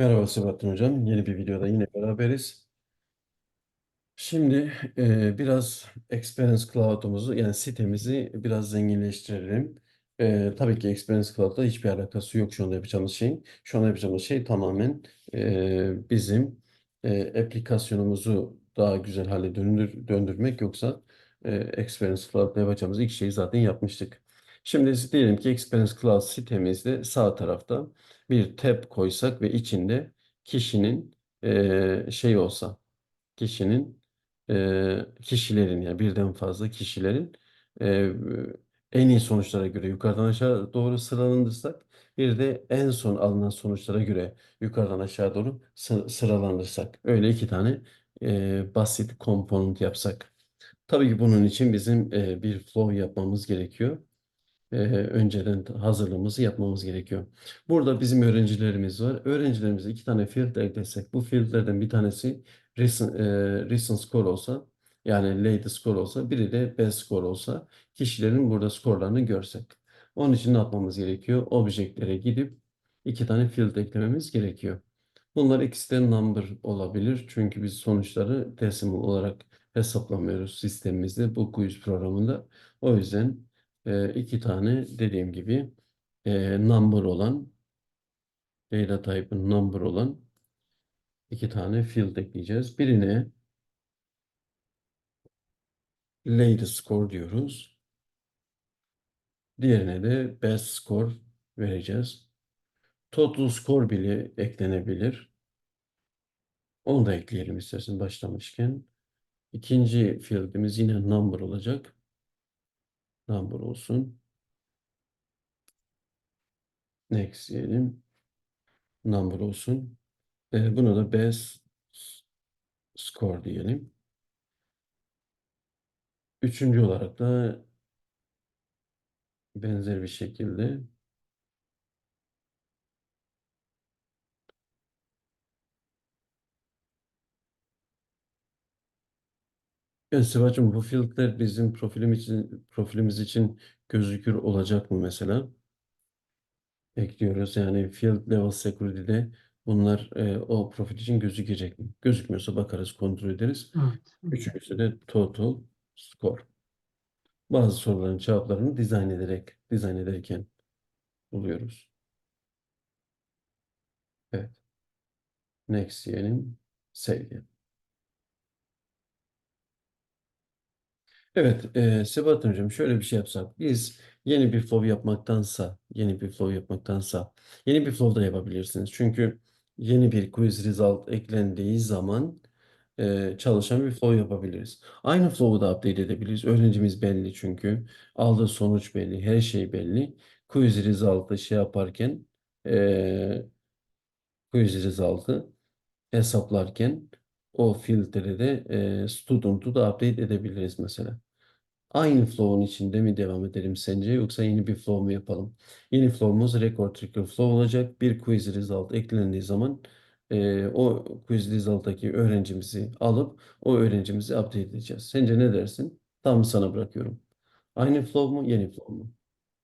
Merhaba Sebahattin Hocam. Yeni bir videoda yine beraberiz. Şimdi e, biraz Experience Cloud'umuzu yani sitemizi biraz zenginleştirelim. E, tabii ki Experience Cloud'da hiçbir alakası yok şu anda yapacağımız şeyin. Şu anda yapacağımız şey tamamen e, bizim e, aplikasyonumuzu daha güzel hale döndür, döndürmek. Yoksa e, Experience Cloud'da yapacağımız ilk şeyi zaten yapmıştık. Şimdi diyelim ki Experience Cloud sitemizde sağ tarafta bir tab koysak ve içinde kişinin e, şey olsa, kişinin e, kişilerin yani birden fazla kişilerin e, en iyi sonuçlara göre yukarıdan aşağı doğru sıralandırsak bir de en son alınan sonuçlara göre yukarıdan aşağı doğru sı- sıralandırsak öyle iki tane e, basit komponent yapsak. Tabii ki bunun için bizim e, bir flow yapmamız gerekiyor e, önceden hazırlığımızı yapmamız gerekiyor. Burada bizim öğrencilerimiz var. Öğrencilerimize iki tane filtre eklesek, bu filtrelerden bir tanesi recent, e, recent score olsa, yani latest score olsa, biri de best score olsa, kişilerin burada skorlarını görsek. Onun için ne yapmamız gerekiyor? Objektlere gidip iki tane filtre eklememiz gerekiyor. Bunlar ikisi de number olabilir. Çünkü biz sonuçları decimal olarak hesaplamıyoruz sistemimizde bu quiz programında. O yüzden e, iki tane dediğim gibi e, number olan data type'ın number olan iki tane field ekleyeceğiz. Birine latest score diyoruz. Diğerine de best score vereceğiz. Total score bile eklenebilir. Onu da ekleyelim istersen başlamışken. İkinci field'imiz yine number olacak. Number olsun. Next diyelim. Number olsun. E, buna da best score diyelim. Üçüncü olarak da benzer bir şekilde Sıvacığım bu filtreler bizim profilimiz için, profilimiz için gözükür olacak mı mesela? Ekliyoruz yani field level security'de bunlar e, o profil için gözükecek mi? Gözükmüyorsa bakarız kontrol ederiz. Evet. Üçüncüsü de total score. Bazı soruların cevaplarını dizayn ederek, dizayn ederken buluyoruz. Evet. Next diyelim. Save diyelim. Evet, e, Sebahattin Hocam şöyle bir şey yapsak. Biz yeni bir flow yapmaktansa, yeni bir flow yapmaktansa, yeni bir flow da yapabilirsiniz. Çünkü yeni bir quiz result eklendiği zaman e, çalışan bir flow yapabiliriz. Aynı flow'u da update edebiliriz. Öğrencimiz belli çünkü. Aldığı sonuç belli, her şey belli. Quiz result'ı şey yaparken, e, quiz result'ı hesaplarken o filtreleri de e, student'u da update edebiliriz mesela. Aynı flow'un içinde mi devam edelim sence yoksa yeni bir flow mu yapalım? Yeni flow'umuz record trigger flow olacak. Bir quiz result eklendiği zaman e, o quiz result'taki öğrencimizi alıp o öğrencimizi update edeceğiz. Sence ne dersin? Tam sana bırakıyorum. Aynı flow mu, yeni flow mu?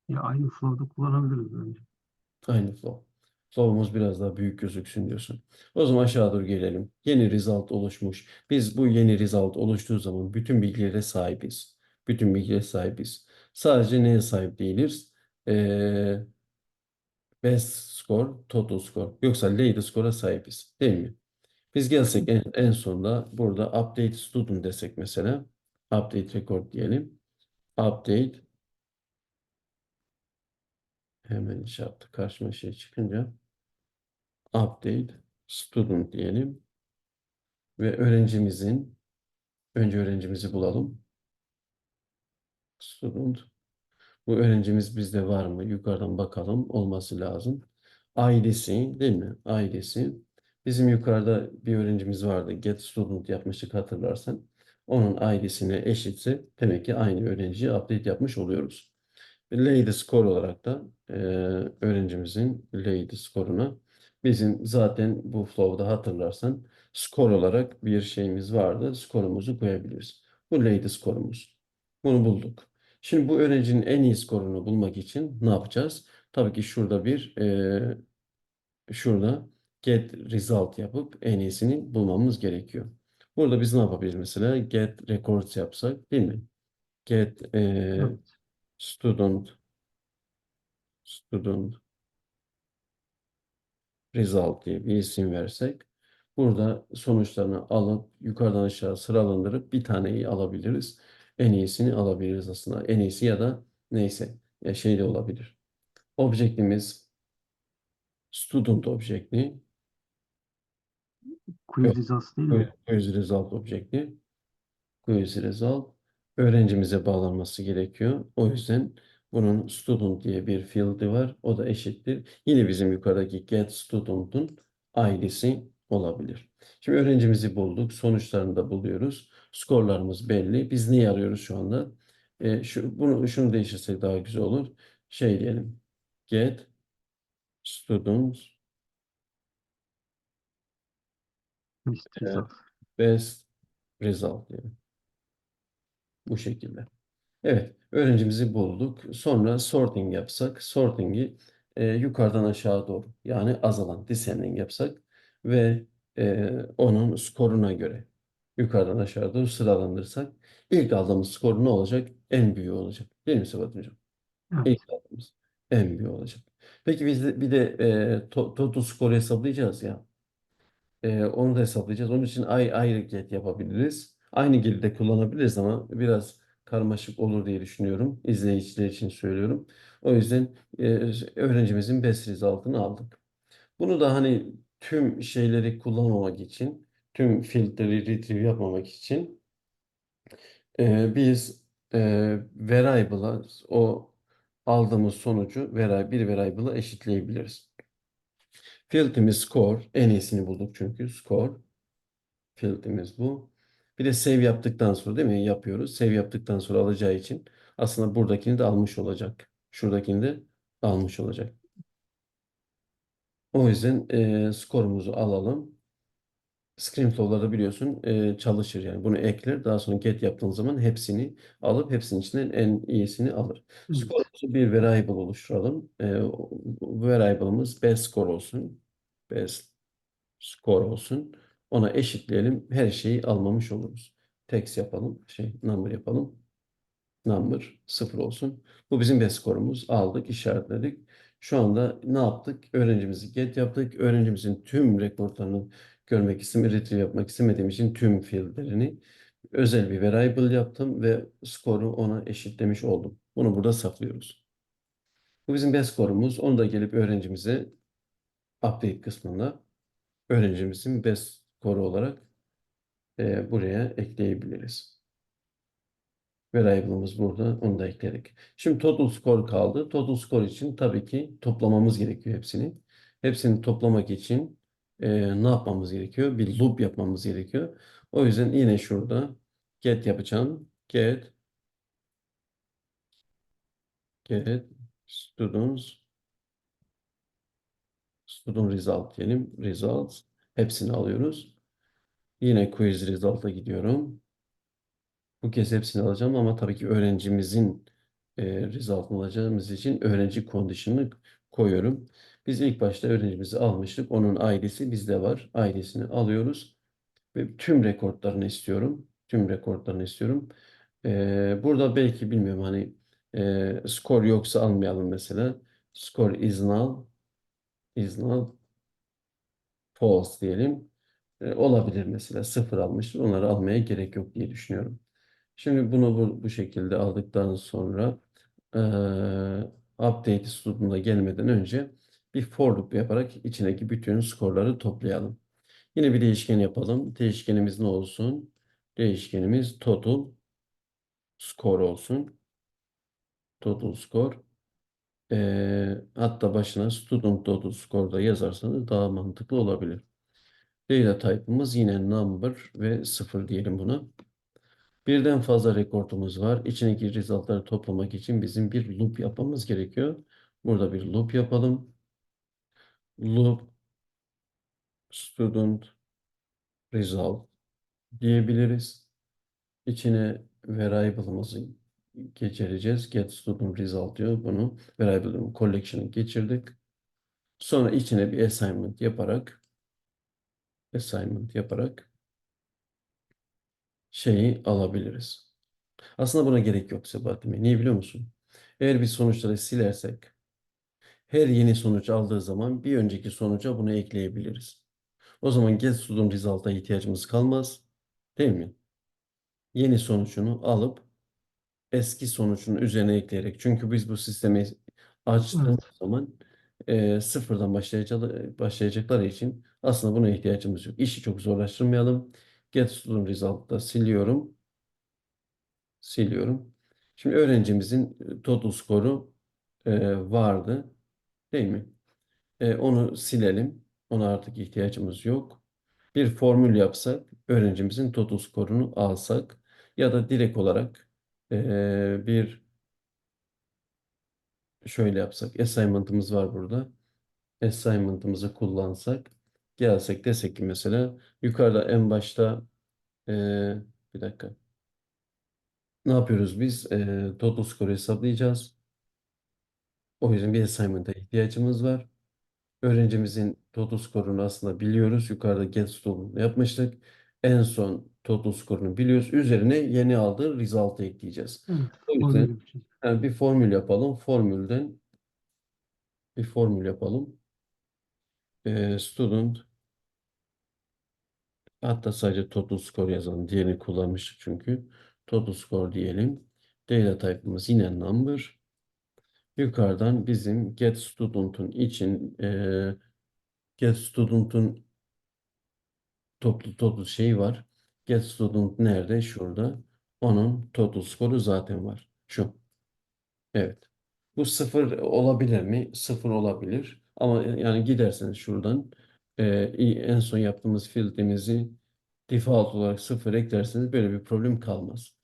Ya aynı flow'da kullanabiliriz bence. Aynı flow. Flow'umuz biraz daha büyük gözüksün diyorsun. O zaman aşağı doğru gelelim. Yeni result oluşmuş. Biz bu yeni result oluştuğu zaman bütün bilgilere sahibiz. Bütün bilgilere sahibiz. Sadece neye sahip değiliz? Ee, best score, total score. Yoksa latest score'a sahibiz. Değil mi? Biz gelsek en, en sonunda burada update student desek mesela. Update record diyelim. Update hemen iş yaptı. Karşıma şey çıkınca update student diyelim ve öğrencimizin önce öğrencimizi bulalım. Student. Bu öğrencimiz bizde var mı? Yukarıdan bakalım. Olması lazım. Ailesi değil mi? Ailesi. Bizim yukarıda bir öğrencimiz vardı. Get student yapmıştık hatırlarsan. Onun ailesine eşitse demek ki aynı öğrenciyi update yapmış oluyoruz. Lady score olarak da e, öğrencimizin Lady skoruna bizim zaten bu flow'da hatırlarsan skor olarak bir şeyimiz vardı. Skorumuzu koyabiliriz. Bu Lady skorumuz. Bunu bulduk. Şimdi bu öğrencinin en iyi skorunu bulmak için ne yapacağız? Tabii ki şurada bir e, şurada get result yapıp en iyisini bulmamız gerekiyor. Burada biz ne yapabiliriz mesela? Get records yapsak değil mi? Get e, Evet. student student result diye bir isim versek burada sonuçlarını alıp yukarıdan aşağı sıralandırıp bir taneyi alabiliriz. En iyisini alabiliriz aslında. En iyisi ya da neyse ya şey de olabilir. Objektimiz student objekti. Quiz results değil mi? Quiz result objekti. Quiz result öğrencimize bağlanması gerekiyor. O yüzden bunun student diye bir field'i var. O da eşittir. Yine bizim yukarıdaki get student'un ID'si olabilir. Şimdi öğrencimizi bulduk. Sonuçlarını da buluyoruz. Skorlarımız belli. Biz neyi arıyoruz şu anda? E, şu, bunu, şunu değiştirsek daha güzel olur. Şey diyelim. Get student Best result. best result diyelim. Bu şekilde. Evet, öğrencimizi bulduk. Sonra sorting yapsak, sorting'i e, yukarıdan aşağı doğru yani azalan descending yapsak ve e, onun skoruna göre yukarıdan aşağı doğru sıralandırsak ilk aldığımız skor ne olacak? En büyüğü olacak. Değil mi Sebat Hocam? Evet. İlk aldığımız en büyüğü olacak. Peki biz de, bir de e, to- total skoru hesaplayacağız ya. E, onu da hesaplayacağız. Onun için ay ayrı get yapabiliriz. Aynı gili de kullanabiliriz ama biraz karmaşık olur diye düşünüyorum. İzleyiciler için söylüyorum. O yüzden e, öğrencimizin best result'ını aldık. Bunu da hani tüm şeyleri kullanmamak için, tüm filtreleri retrieve yapmamak için e, biz e, variable'a o aldığımız sonucu bir variable'a eşitleyebiliriz. Field'imiz score. En iyisini bulduk çünkü score. Field'imiz bu. Bir de save yaptıktan sonra değil mi? Yapıyoruz. Save yaptıktan sonra alacağı için aslında buradakini de almış olacak. Şuradakini de almış olacak. O yüzden e, skorumuzu alalım. Screamflow'larda biliyorsun e, çalışır yani. Bunu ekler. Daha sonra get yaptığın zaman hepsini alıp hepsinin içinden en iyisini alır. Evet. Skorumuzu bir variable oluşturalım. E, variable'ımız best score olsun. Best score olsun. Ona eşitleyelim. Her şeyi almamış oluruz. Text yapalım. Şey, number yapalım. Number sıfır olsun. Bu bizim best skorumuz. Aldık, işaretledik. Şu anda ne yaptık? Öğrencimizi get yaptık. Öğrencimizin tüm rekortlarını görmek istedim. Retrieve yapmak istemediğim için tüm fieldlerini özel bir variable yaptım ve skoru ona eşitlemiş oldum. Bunu burada saklıyoruz. Bu bizim best skorumuz. Onu da gelip öğrencimize update kısmında öğrencimizin best skoru olarak e, buraya ekleyebiliriz. Variable'ımız burada. Onu da ekledik. Şimdi total score kaldı. Total score için tabii ki toplamamız gerekiyor hepsini. Hepsini toplamak için e, ne yapmamız gerekiyor? Bir loop yapmamız gerekiyor. O yüzden yine şurada get yapacağım. Get get students student result diyelim. Results. Hepsini alıyoruz. Yine quiz result'a gidiyorum. Bu kez hepsini alacağım ama tabii ki öğrencimizin e, result'ını alacağımız için öğrenci condition'ını koyuyorum. Biz ilk başta öğrencimizi almıştık. Onun ID'si bizde var. ID'sini alıyoruz. Ve tüm rekortlarını istiyorum. Tüm rekortlarını istiyorum. E, burada belki bilmiyorum hani e, score yoksa almayalım mesela. Score is null. Is null. False diyelim. E, olabilir mesela. Sıfır almıştır. Onları almaya gerek yok diye düşünüyorum. Şimdi bunu bu, bu şekilde aldıktan sonra eee update student'a gelmeden önce bir for loop yaparak içindeki bütün skorları toplayalım. Yine bir değişken yapalım. Değişkenimiz ne olsun? Değişkenimiz total score olsun. Total score. Eee, hatta başına student total score da yazarsanız daha mantıklı olabilir. Data type'ımız yine number ve 0 diyelim buna. Birden fazla rekortumuz var. İçindeki resultları toplamak için bizim bir loop yapmamız gerekiyor. Burada bir loop yapalım. Loop student result diyebiliriz. İçine variable'ımızı geçireceğiz. Get student result diyor. Bunu variable'ın collection'ı geçirdik. Sonra içine bir assignment yaparak assignment yaparak şeyi alabiliriz. Aslında buna gerek yok Sebahattin Bey. Niye biliyor musun? Eğer biz sonuçları silersek her yeni sonuç aldığı zaman bir önceki sonuca bunu ekleyebiliriz. O zaman get student result'a ihtiyacımız kalmaz. Değil mi? Yeni sonucunu alıp eski sonucun üzerine ekleyerek. Çünkü biz bu sistemi açtığımız Evet. zaman e, sıfırdan başlayacaklar, başlayacakları için aslında buna ihtiyacımız yok. İşi çok zorlaştırmayalım. Get student result'ta siliyorum. Siliyorum. Şimdi öğrencimizin total skoru e, vardı. Değil mi? E, onu silelim. Ona artık ihtiyacımız yok. Bir formül yapsak, öğrencimizin total skorunu alsak ya da direkt olarak e, bir şöyle yapsak. Assignment'ımız var burada. Assignment'ımızı kullansak, gelsek desek ki mesela yukarıda en başta e, bir dakika. Ne yapıyoruz biz? E, total skoru hesaplayacağız. O yüzden bir assignment'a ihtiyacımız var. Öğrencimizin total skorunu aslında biliyoruz. Yukarıda get skorunu yapmıştık. En son total skorunu biliyoruz. Üzerine yeni aldığı result'ı ekleyeceğiz. Evet. O yüzden yapacağız. yani bir formül yapalım. Formülden bir formül yapalım. Ee, student hatta sadece total score yazalım. Diğerini kullanmıştık çünkü. Total score diyelim. Data type'ımız yine number. Yukarıdan bizim get student'un için e, get student'un toplu total şey var. Get student nerede? Şurada. Onun total skoru zaten var. Şu. Evet. Bu sıfır olabilir mi? Sıfır olabilir. Ama yani giderseniz şuradan e, en son yaptığımız filtremizi default olarak sıfır eklerseniz böyle bir problem kalmaz.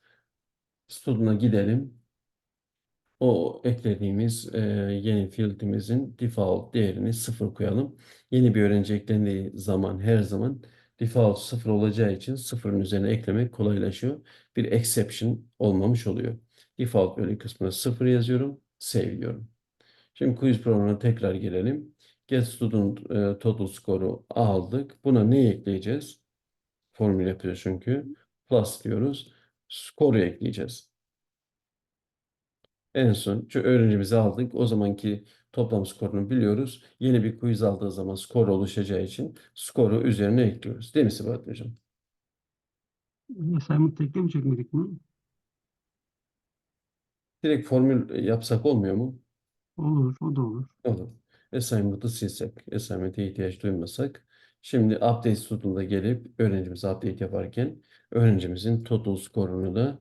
Student'a gidelim. O eklediğimiz e, yeni filtrimizin default değerini sıfır koyalım. Yeni bir öğrenci eklendiği zaman her zaman default sıfır olacağı için sıfırın üzerine eklemek kolaylaşıyor. Bir exception olmamış oluyor. Default bölü kısmına sıfır yazıyorum. Save diyorum. Şimdi quiz programına tekrar gelelim. Get student e, total score'u aldık. Buna ne ekleyeceğiz? Formül yapıyor çünkü. Plus diyoruz. Skoru ekleyeceğiz. En son şu öğrencimizi aldık. O zamanki toplam skorunu biliyoruz. Yeni bir quiz aldığı zaman skor oluşacağı için skoru üzerine ekliyoruz. Değil mi Sebahattin Hocam? Assignment miydik mi? Direkt formül yapsak olmuyor mu? Olur. O da olur. Olur. Assignment'ı silsek, assignment'e ihtiyaç duymasak. Şimdi update student'a gelip öğrencimize update yaparken öğrencimizin total skorunu da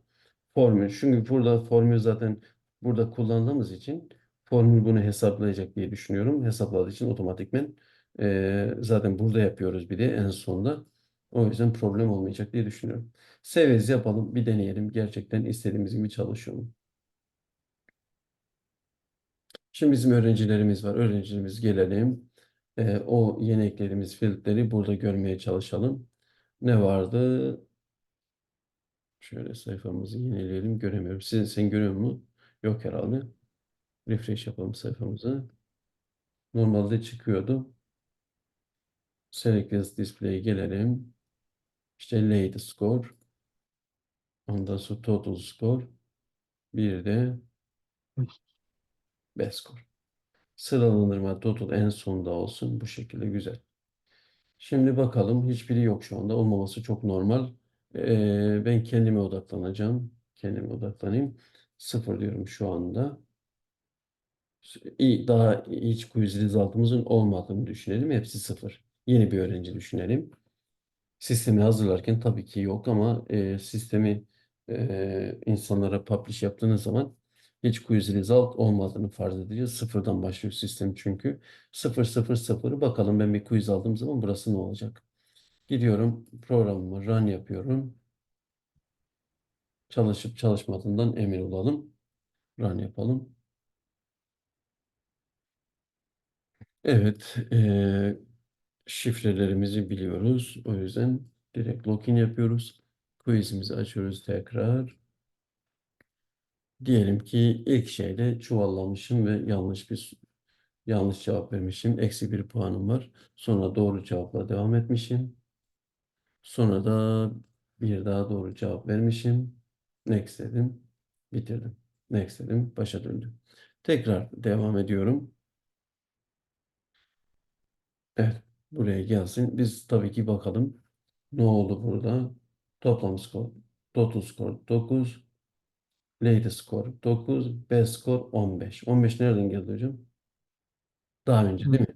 formül. Çünkü burada formül zaten burada kullandığımız için formül bunu hesaplayacak diye düşünüyorum. Hesapladığı için otomatikmen eee, zaten burada yapıyoruz bir de en sonda. O yüzden problem olmayacak diye düşünüyorum. Severiz yapalım, bir deneyelim. Gerçekten istediğimiz gibi çalışıyor mu? Şimdi bizim öğrencilerimiz var. Öğrencilerimiz gelelim. Ee, o yeni eklediğimiz filtreleri burada görmeye çalışalım. Ne vardı? Şöyle sayfamızı yenileyelim. Göremiyorum. Sen, sen görüyor musun? Yok herhalde. Refresh yapalım sayfamızı. Normalde çıkıyordu. Select as Display'e gelelim. İşte latest score. Ondan sonra total score. Bir de Best. score. Sıralandırma total en sonda olsun. Bu şekilde güzel. Şimdi bakalım. Hiçbiri yok şu anda. Olmaması çok normal. Ee, ben kendime odaklanacağım. Kendime odaklanayım. Sıfır diyorum şu anda. Daha hiç quiz result'ımızın olmadığını düşünelim. Hepsi sıfır. Yeni bir öğrenci düşünelim. Sistemi hazırlarken tabii ki yok ama e, sistemi e, insanlara publish yaptığınız zaman hiç quiz result olmadığını farz edeceğiz. Sıfırdan başlıyor sistem çünkü. Sıfır sıfır sıfır. Bakalım ben bir quiz aldığım zaman burası ne olacak? Gidiyorum programımı run yapıyorum. Çalışıp çalışmadığından emin olalım. Run yapalım. Evet. eee, şifrelerimizi biliyoruz. O yüzden direkt login yapıyoruz. Quizimizi açıyoruz tekrar. Diyelim ki ilk şeyde çuvallamışım ve yanlış bir yanlış cevap vermişim. Eksi bir puanım var. Sonra doğru cevapla devam etmişim. Sonra da bir daha doğru cevap vermişim. Next dedim. Bitirdim. Next dedim. Başa döndüm. Tekrar devam ediyorum. Evet. Buraya gelsin. Biz tabii ki bakalım. Ne oldu burada? Toplam skor. Total skor 9. Lady skor 9. Best skor 15. 15 nereden geldi hocam? Daha önce değil mi?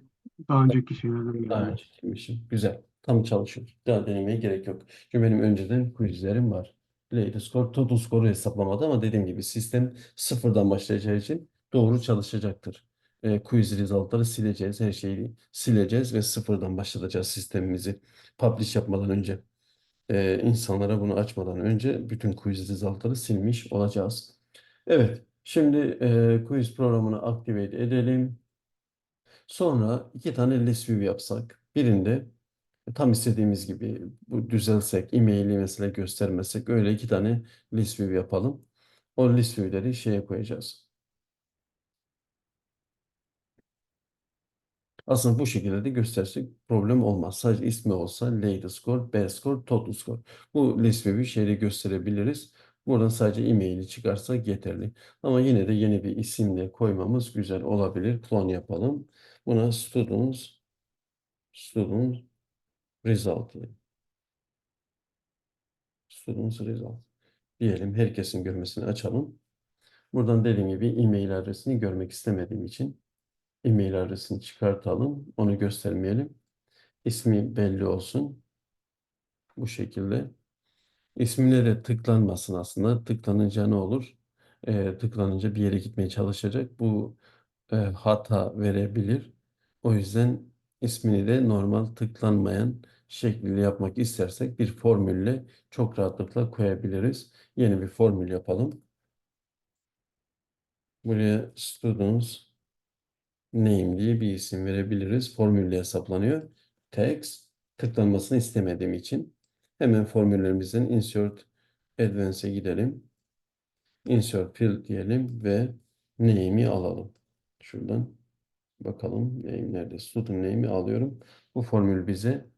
Daha önceki şeylerden Daha geldi. önce demişim. Güzel. Tam çalışıyor. Daha denemeye gerek yok. Çünkü benim önceden quizlerim var. Lady score, total score'u hesaplamadı ama dediğim gibi sistem sıfırdan başlayacağı için doğru çalışacaktır. E, quiz result'ları sileceğiz. Her şeyi sileceğiz ve sıfırdan başlatacağız sistemimizi. Publish yapmadan önce. E, insanlara bunu açmadan önce bütün quiz result'ları silmiş olacağız. Evet. Şimdi e, quiz programını activate edelim. Sonra iki tane list view yapsak. Birinde tam istediğimiz gibi bu düzelsek, e-maili mesela göstermesek öyle iki tane list view yapalım. O list view'leri şeye koyacağız. Aslında bu şekilde de göstersek problem olmaz. Sadece ismi olsa lady score, best score, total score. Bu list view'ü şeyde gösterebiliriz. Buradan sadece e-maili çıkarsak yeterli. Ama yine de yeni bir isimle koymamız güzel olabilir. Clone yapalım. Buna students, student result diyelim. Students result diyelim. Herkesin görmesini açalım. Buradan dediğim gibi e-mail adresini görmek istemediğim için e-mail adresini çıkartalım. Onu göstermeyelim. İsmi belli olsun. Bu şekilde. İsmine de tıklanmasın aslında. Tıklanınca ne olur? Ee, tıklanınca bir yere gitmeye çalışacak. Bu e, hata verebilir. O yüzden ismini de normal tıklanmayan şekliyle yapmak istersek bir formülle çok rahatlıkla koyabiliriz. Yeni bir formül yapalım. Buraya students name diye bir isim verebiliriz. Formülle hesaplanıyor. Text tıklanmasını istemediğim için hemen formüllerimizden insert advance'e gidelim. Insert field diyelim ve name'i alalım. Şuradan bakalım name nerede? Student name'i alıyorum. Bu formül bize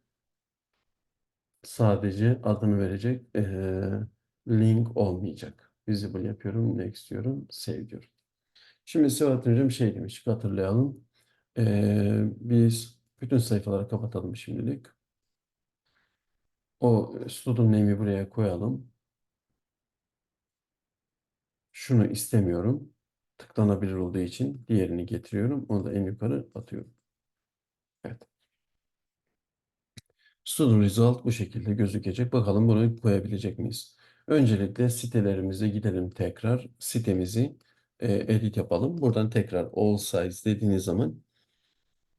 sadece adını verecek eee, link olmayacak. Visible yapıyorum. Next diyorum. Save diyorum. Şimdi Sebahattin Hocam şey demiş, hatırlayalım. Ee, biz bütün sayfaları kapatalım şimdilik. O student name'i buraya koyalım. Şunu istemiyorum. Tıklanabilir olduğu için diğerini getiriyorum. Onu da en yukarı atıyorum. Evet. Student result bu şekilde gözükecek. Bakalım bunu koyabilecek miyiz? Öncelikle sitelerimize gidelim tekrar. Sitemizi e, edit yapalım. Buradan tekrar all size dediğiniz zaman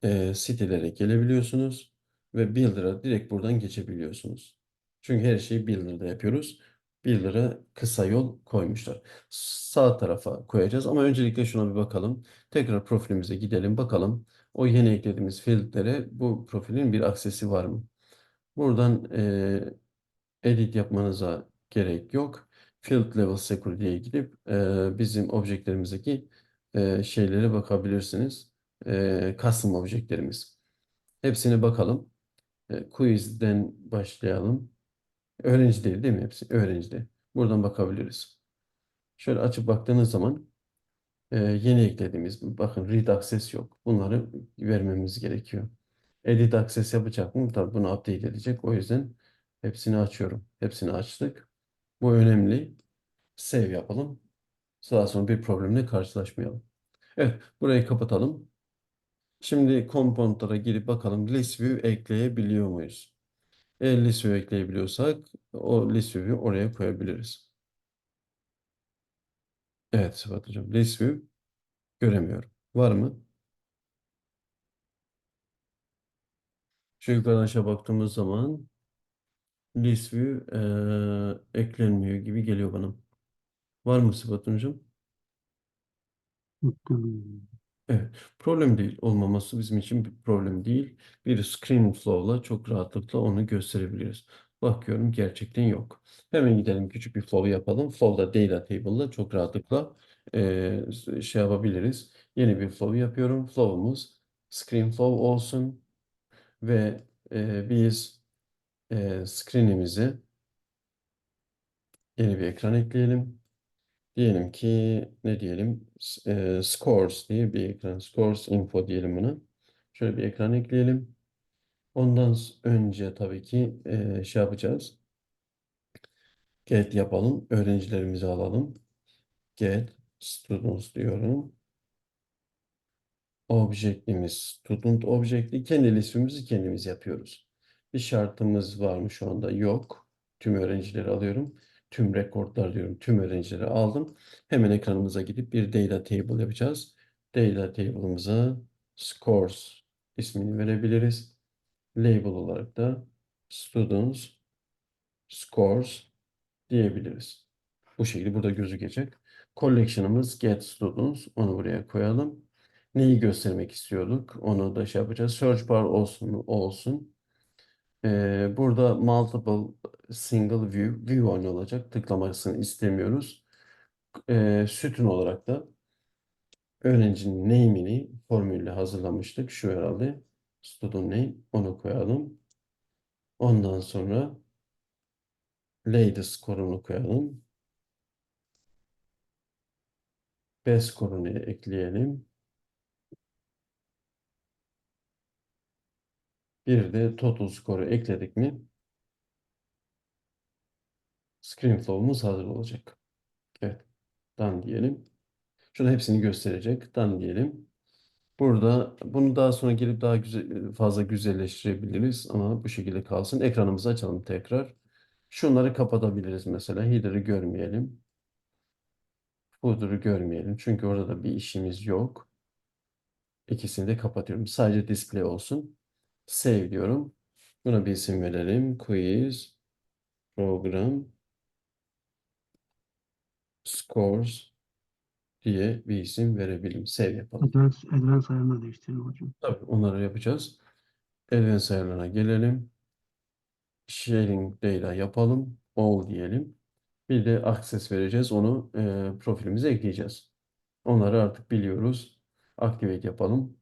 e, sitelere gelebiliyorsunuz ve Builder'a direkt buradan geçebiliyorsunuz. Çünkü her şeyi Builder'da yapıyoruz. Builder'a kısa yol koymuşlar. Sağ tarafa koyacağız ama öncelikle şuna bir bakalım. Tekrar profilimize gidelim bakalım. O yeni eklediğimiz fieldlere bu profilin bir aksesi var mı? Buradan e, edit yapmanıza gerek yok. Field Level Security'ye gidip e, bizim objektlerimizdeki e, şeylere bakabilirsiniz. E, custom objektlerimiz. Hepsine bakalım. E, quiz'den başlayalım. Öğrenci değil değil mi hepsi? Öğrenci Buradan bakabiliriz. Şöyle açıp baktığınız zaman e, yeni eklediğimiz, bakın read access yok. Bunları vermemiz gerekiyor. Edit access yapacak mı? Tabii bunu update edecek. O yüzden hepsini açıyorum. Hepsini açtık. Bu önemli. Save yapalım. Daha sonra bir problemle karşılaşmayalım. Evet, burayı kapatalım. Şimdi komponentlara girip bakalım list view ekleyebiliyor muyuz? Eğer list view ekleyebiliyorsak o list view'ü oraya koyabiliriz. Evet Sıfat Hocam. List view göremiyorum. Var mı? Şu yukarıdan aşağı baktığımız zaman list view eee, eklenmiyor gibi geliyor bana. Var mı Sıfat Hocam? Muhtemelen. Evet, problem değil. Olmaması bizim için bir problem değil. Bir screen flow'la çok rahatlıkla onu gösterebiliriz. Bakıyorum gerçekten yok. Hemen gidelim küçük bir flow yapalım. Flow'da data table'la çok rahatlıkla eee, şey yapabiliriz. Yeni bir flow yapıyorum. Flow'umuz screen flow olsun ve eee, biz e, screen'imize yeni bir ekran ekleyelim. Diyelim ki ne diyelim? E, scores diye bir ekran. Scores info diyelim buna. Şöyle bir ekran ekleyelim. Ondan önce tabii ki e, şey yapacağız. Get yapalım. Öğrencilerimizi alalım. Get students diyorum. Object'imiz student object'i. Kendi listemizi kendimiz yapıyoruz. Bir şartımız var mı şu anda? Yok. Tüm öğrencileri alıyorum. Tüm rekortlar diyorum. Tüm öğrencileri aldım. Hemen ekranımıza gidip bir data table yapacağız. Data table'ımıza scores ismini verebiliriz. Label olarak da students scores diyebiliriz. Bu şekilde burada gözükecek. Collection'ımız get students. Onu buraya koyalım. Neyi göstermek istiyorduk? Onu da şey yapacağız. Search bar olsun? Olsun. Ee, burada multiple single view. View on olacak. Tıklamasını istemiyoruz. Ee, sütun olarak da öğrencinin name'ini formülle hazırlamıştık. Şu herhalde. Student name. Onu koyalım. Ondan sonra lady score'unu koyalım. B score'unu ekleyelim. Bir de total score'u ekledik mi ScreenFlow'umuz hazır olacak. Evet. Done diyelim. Şurada hepsini gösterecek. Done diyelim. Burada bunu daha sonra gelip daha güzel, fazla güzelleştirebiliriz ama bu şekilde kalsın. Ekranımızı açalım tekrar. Şunları kapatabiliriz mesela. Header'ı görmeyelim. Footer'ı görmeyelim. Çünkü orada da bir işimiz yok. İkisini de kapatıyorum. Sadece display olsun. Save diyorum. Buna bir isim verelim. Quiz program scores diye bir isim verebilirim. Save yapalım. Advanced, advanced ayarını değiştirelim hocam. Tabii onları yapacağız. Advanced ayarlarına gelelim. Sharing data yapalım. All diyelim. Bir de access vereceğiz. Onu e, profilimize ekleyeceğiz. Onları artık biliyoruz. Activate yapalım.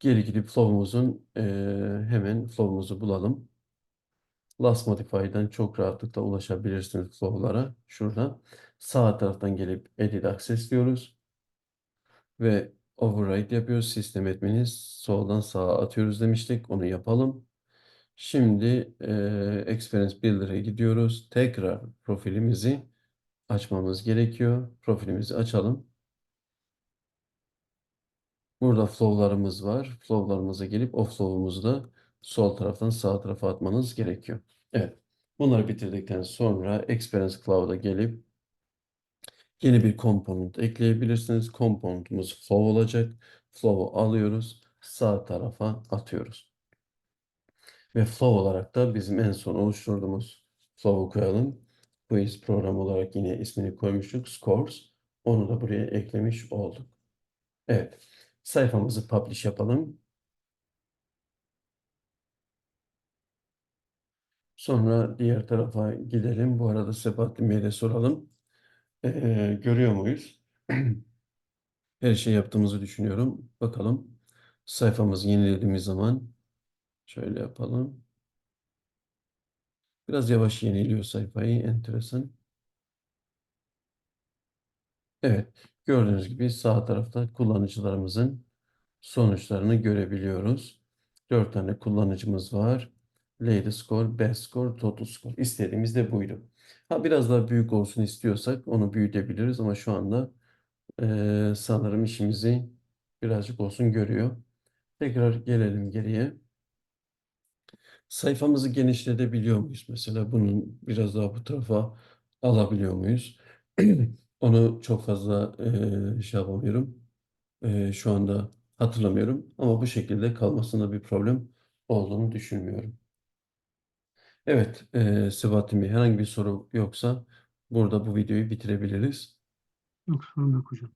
Geri gidip flow'umuzun e, hemen flow'umuzu bulalım. Last Modify'dan çok rahatlıkla ulaşabilirsiniz flow'lara. Şurada sağ taraftan gelip Edit Access diyoruz. Ve override yapıyoruz. Sistem etmeniz soldan sağa atıyoruz demiştik. Onu yapalım. Şimdi e, Experience Builder'a gidiyoruz. Tekrar profilimizi açmamız gerekiyor. Profilimizi açalım. Burada flow'larımız var. Flow'larımıza gelip o da sol taraftan sağ tarafa atmanız gerekiyor. Evet. Bunları bitirdikten sonra Experience Cloud'a gelip yeni bir component ekleyebilirsiniz. Component'umuz flow olacak. Flow'u alıyoruz. Sağ tarafa atıyoruz. Ve flow olarak da bizim en son oluşturduğumuz flow'u koyalım. Quiz program olarak yine ismini koymuştuk. Scores. Onu da buraya eklemiş olduk. Evet. Sayfamızı publish yapalım. Sonra diğer tarafa gidelim. Bu arada Sebahattin Bey'e soralım. Ee, görüyor muyuz? Her şey yaptığımızı düşünüyorum. Bakalım. Sayfamızı yenilediğimiz zaman şöyle yapalım. Biraz yavaş yeniliyor sayfayı. Enteresan. Evet. Gördüğünüz gibi sağ tarafta kullanıcılarımızın sonuçlarını görebiliyoruz. Dört tane kullanıcımız var. Lady score, best score, total score. İstediğimiz de buydu. Ha biraz daha büyük olsun istiyorsak onu büyütebiliriz ama şu anda eee, sanırım işimizi birazcık olsun görüyor. Tekrar gelelim geriye. Sayfamızı genişletebiliyor muyuz? Mesela bunun biraz daha bu tarafa alabiliyor muyuz? Onu çok fazla eee şey yapamıyorum. Eee, şu anda hatırlamıyorum ama bu şekilde kalmasında bir problem olduğunu düşünmüyorum. Evet, eee Sebahattin Bey herhangi bir soru yoksa burada bu videoyu bitirebiliriz. Yok sorun yok hocam.